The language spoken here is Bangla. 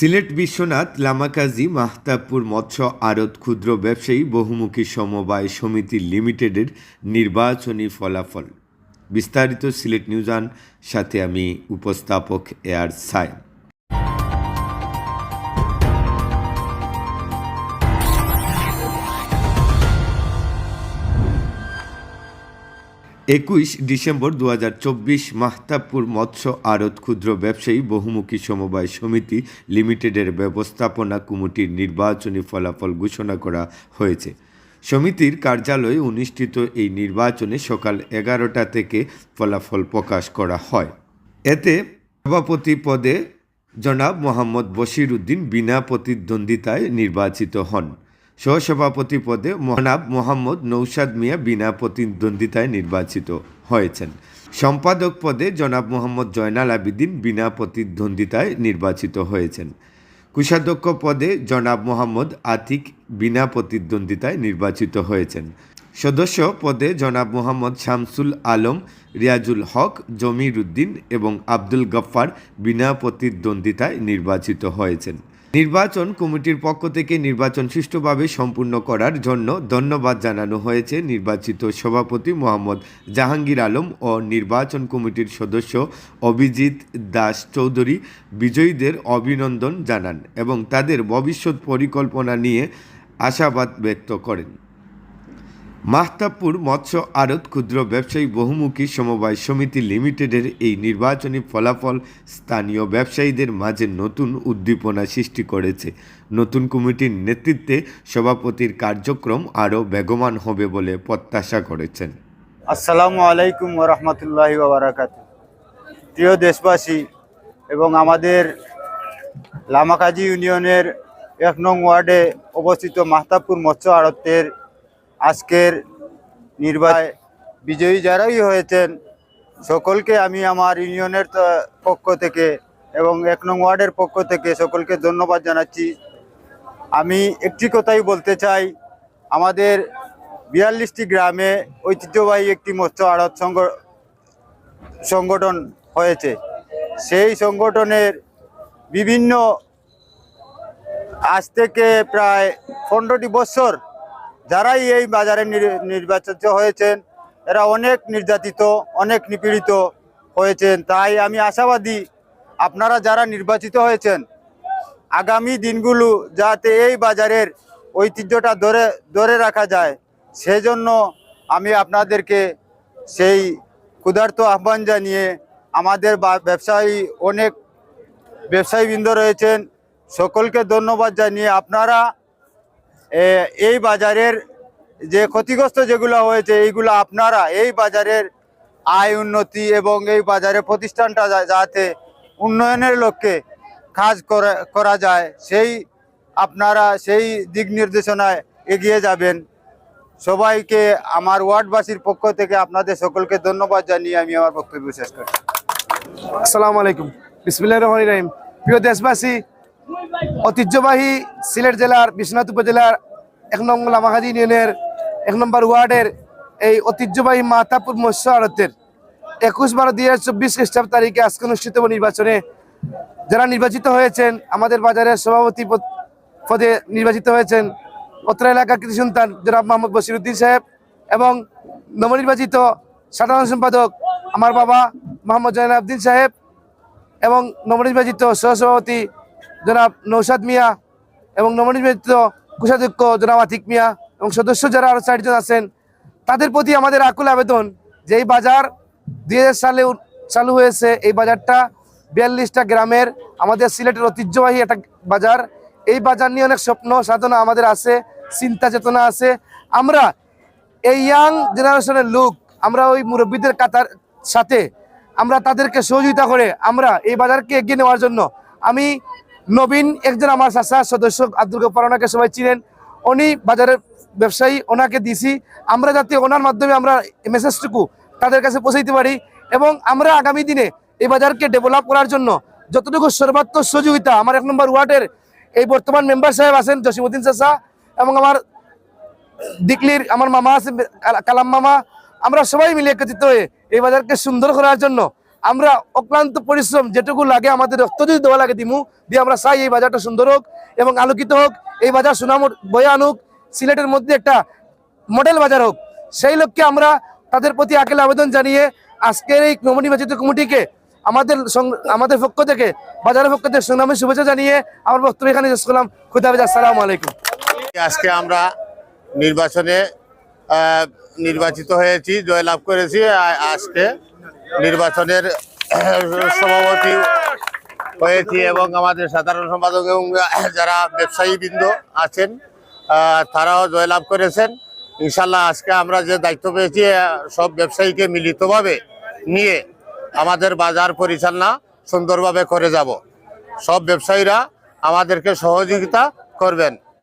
সিলেট বিশ্বনাথ, লামাকাজি, মাহতাবপুর মৎস্য আড়ত ক্ষুদ্র ব্যবসায়ী বহুমুখী সমবায় সমিতি লিমিটেডের নির্বাচনী ফলাফল। বিস্তারিত সিলেট নিউজান সাথে আমি উপস্থাপক এয়ার সায়েম। একুশ ডিসেম্বর দু হাজার চব্বিশ মাহতাবপুর মৎস্য আড়ত ক্ষুদ্র ব্যবসায়ী বহুমুখী সমবায় সমিতি লিমিটেডের ব্যবস্থাপনা কমিটির নির্বাচনী ফলাফল ঘোষণা করা হয়েছে। সমিতির কার্যালয়ে অনুষ্ঠিত এই নির্বাচনে সকাল এগারোটা থেকে ফলাফল প্রকাশ করা হয়। এতে সভাপতি পদে জনাব মোহাম্মদ বশির উদ্দিন বিনা প্রতিদ্বন্দ্বিতায় নির্বাচিত হন। সহসভাপতি পদে মহানাব মোহাম্মদ নৌসাদ মিয়া বিনা প্রতিদ্বন্দ্বিতায় নির্বাচিত হয়েছেন। সম্পাদক পদে জনাব মোহাম্মদ জয়নাল আবিদিন বিনা প্রতিদ্বন্দ্বিতায় নির্বাচিত হয়েছেন। কোষাধ্যক্ষ পদে জনাব মোহাম্মদ আতিক বিনা প্রতিদ্বন্দ্বিতায় নির্বাচিত হয়েছেন। সদস্য পদে জনাব মোহাম্মদ শামসুল আলম, রিয়াজুল হক, জমির উদ্দিন এবং আব্দুল গফ্ফার বিনা প্রতিদ্বন্দ্বিতায় নির্বাচিত হয়েছেন। নির্বাচন কমিটির পক্ষ থেকে নির্বাচন সুষ্ঠুভাবে সম্পূর্ণ করার জন্য ধন্যবাদ জানানো হয়েছে নির্বাচিত সভাপতি মোহাম্মদ জাহাঙ্গীর আলম ও নির্বাচন কমিটির সদস্য অভিজিৎ দাস চৌধুরী বিজয়ীদের অভিনন্দন জানান এবং তাদের ভবিষ্যৎ পরিকল্পনা নিয়ে আশাবাদ ব্যক্ত করেন। মাহতাবপুর মৎস্য আড়ত ক্ষুদ্র ব্যবসায়ী বহুমুখী সমবায় সমিতি লিমিটেডের এই নির্বাচনী ফলাফল স্থানীয় ব্যবসায়ীদের মাঝে নতুন উদ্দীপনা সৃষ্টি করেছে। নতুন কমিটির নেতৃত্বে সভাপতির কার্যক্রম আরও বেগমান হবে বলে প্রত্যাশা করেছেন। আসসালামু আলাইকুম রহমতুল্লাহি বারাকাত প্রিয় দেশবাসী এবং আমাদের লামাকাজি ইউনিয়নের এক নং ওয়ার্ডে অবস্থিত মাহতাবপুর মৎস্য আড়তের আজকের নির্বাচনে বিজয়ী যারাই হয়েছেন, সকলকে আমি আমার ইউনিয়নের পক্ষ থেকে এবং এক নং ওয়ার্ডের পক্ষ থেকে সকলকে ধন্যবাদ জানাচ্ছি। আমি একটি কথাই বলতে চাই, আমাদের বিয়াল্লিশটি গ্রামে ঐতিহ্যবাহী একটি মৎস্য আড়ত সংগ, সংগঠন হয়েছে। সেই সংগঠনের বিভিন্ন আজ থেকে প্রায় পনেরোটি বছর যারাই এই বাজারে নির- নির্বাচিত হয়েছেন, এরা অনেক নির্যাতিত, অনেক নিপীড়িত হয়েছেন। তাই আমি আশাবাদী আপনারা যারা নির্বাচিত হয়েছেন, আগামী দিনগুলো যাতে এই বাজারের ঐতিহ্যটা ধরে ধরে রাখা যায়, সেজন্য আমি আপনাদেরকে সেই ক্ষুধার্ত আহ্বান জানিয়ে আমাদের ব্যবসায়ী, অনেক ব্যবসায়ীবৃন্দ রয়েছেন, সকলকে ধন্যবাদ জানিয়ে আপনারা এই বাজারের যে ক্ষতিগ্রস্ত যেগুলো হয়েছে, এইগুলো আপনারা এই বাজারের আয় উন্নতি এবং এই বাজারের প্রতিষ্ঠানটা যাতে উন্নয়নের লক্ষ্যে কাজ করা যায়, সেই আপনারা সেই দিক নির্দেশনায় এগিয়ে যাবেন। সবাইকে, আমার ওয়ার্ডবাসীর পক্ষ থেকে আপনাদের সকলকে ধন্যবাদ জানিয়ে আমি আমার বক্তব্য শেষ করি আসসালামু আলাইকুম। বিসমিল্লাহ রহমান রহিম। প্রিয় দেশবাসী ঐতিহ্যবাহী সিলেট জেলার, বিশ্বনাথ উপজেলার, এক নং লামাহাদি ইউনিয়নের, এক নম্বর ওয়ার্ডের এই ঐতিহ্যবাহী মাতাপুর মৎস্য আড়তের একুশ বারো দুই হাজার চব্বিশ খ্রিস্টাব্দ তারিখে আজকে অনুষ্ঠিত নির্বাচনে। যারা নির্বাচিত হয়েছেন, আমাদের বাজারের সভাপতি পদ- পদে নির্বাচিত হয়েছেন অত্র এলাকার কৃষি সন্তান জনাব মোহাম্মদ বসিরুদ্দিন সাহেব এবং নবনির্বাচিত সাধারণ সম্পাদক আমার বাবা মোহাম্মদ জয়নাবদ্দিন সাহেব এবং নবনির্বাচিত সহসভাপতি জনাব নৌসাদ মিয়া এবং নবনির্বাচিত কোষাধ্যক্ষ জনাব আতিক মিয়া এবং সদস্য যারা আরও চারজন আছেন, তাদের প্রতি আমাদের আকুল আবেদন যে এই বাজার দুই সালে চালু হয়েছে। এই বাজারটা বিয়াল্লিশটা গ্রামের, আমাদের সিলেটের ঐতিহ্যবাহী একটা বাজার। এই বাজার নিয়ে অনেক স্বপ্ন, সাধনা আমাদের আছে, চিন্তা চেতনা আছে। আমরা এই ইয়াং জেনারেশনের লোক, আমরা ওই মুরব্বীদের কাতার সাথে আমরা তাদেরকে সহযোগিতা করে আমরা এই বাজারকে এগিয়ে নেওয়ার জন্য আমি নবীন একজন আমার চাষা সদস্য আব্দুল গফার, ওনাকে সবাই চিনেন। উনি বাজারের ব্যবসায়ী, ওনাকে দিছি আমরা যাতে ওনার মাধ্যমে আমরা মেসেজটুকু তাদের কাছে পৌঁছাইতে পারি এবং আমরা আগামী দিনে এই বাজারকে ডেভেলপ করার জন্য যতটুকু সর্বাত্মক সহযোগিতা, আমার এক নম্বর ওয়ার্ডের এই বর্তমান মেম্বার সাহেব আছেন জসিমুদ্দিন চাষা এবং আমার দিকলির, আমার মামা আছে, কালাম মামা। আমরা সবাই মিলে একত্রিত হয়ে এই বাজারকে সুন্দর করার জন্য আমরা অক্লান্ত পরিশ্রম যেটুকু লাগে আমাদের রক্ত যদি দেওয়া লাগে দিমু, দিয়ে আমরা চাই এই বাজারটা সুন্দর হোক এবং আলোকিত হোক। এই বাজার সুনাম বয়ে আনুক, সিলেটের মধ্যে একটা মডেল বাজার হোক। সেই লক্ষ্যে আমরা তাদের প্রতি আকেল আবেদন জানিয়ে আজকের এই নবনির্বাচিত কমিটিকে আমাদের আমাদের পক্ষ থেকে, বাজারের পক্ষ থেকে সুনামের শুভেচ্ছা জানিয়ে আমার বক্তব্য এখানে শেষ করলাম। খুদাহাফিজ আসসালামু আলাইকুম। আজকে আমরা নির্বাচনে নির্বাচিত হয়েছি, জয়লাভ করেছি আজকে নির্বাচনের সভাপতি হয়েছি এবং আমাদের সাধারণ সম্পাদক এবং যারা ব্যবসায়ী বৃন্দ আছেন তারাও জয়লাভ করেছেন। ইনশাল্লাহ আজকে আমরা যে দায়িত্ব পেয়েছি সব ব্যবসায়ীকে মিলিতভাবে নিয়ে আমাদের বাজার পরিচালনা সুন্দরভাবে করে যাব। সব ব্যবসায়ীরা আমাদেরকে সহযোগিতা করবেন।